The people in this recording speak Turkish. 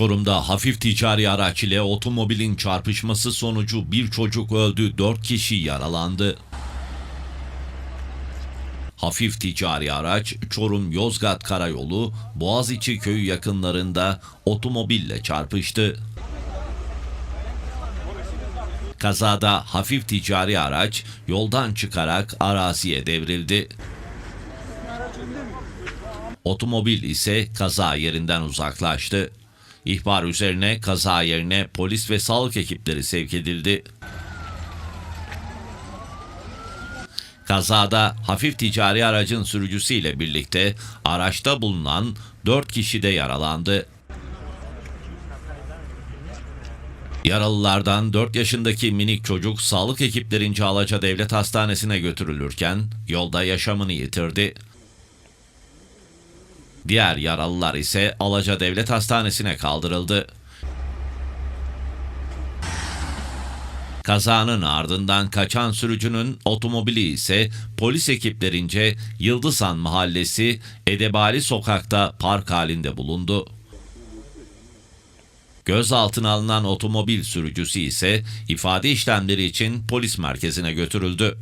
Çorum'da hafif ticari araç ile otomobilin çarpışması sonucu bir çocuk öldü, 4 kişi yaralandı. Hafif ticari araç Çorum Yozgat Karayolu Boğaziçi köyü yakınlarında otomobille çarpıştı. Kazada hafif ticari araç yoldan çıkarak araziye devrildi. Otomobil ise kaza yerinden uzaklaştı. İhbar üzerine kaza yerine polis ve sağlık ekipleri sevk edildi. Kazada hafif ticari aracın sürücüsüyle birlikte araçta bulunan 4 kişi de yaralandı. Yaralılardan 4 yaşındaki minik çocuk sağlık ekiplerince Alaca Devlet Hastanesi'ne götürülürken yolda yaşamını yitirdi. Diğer yaralılar ise Alaca Devlet Hastanesi'ne kaldırıldı. Kazanın ardından kaçan sürücünün otomobili ise polis ekiplerince Yıldızhan Mahallesi Edebali Sokak'ta park halinde bulundu. Gözaltına alınan otomobil sürücüsü ise ifade işlemleri için polis merkezine götürüldü.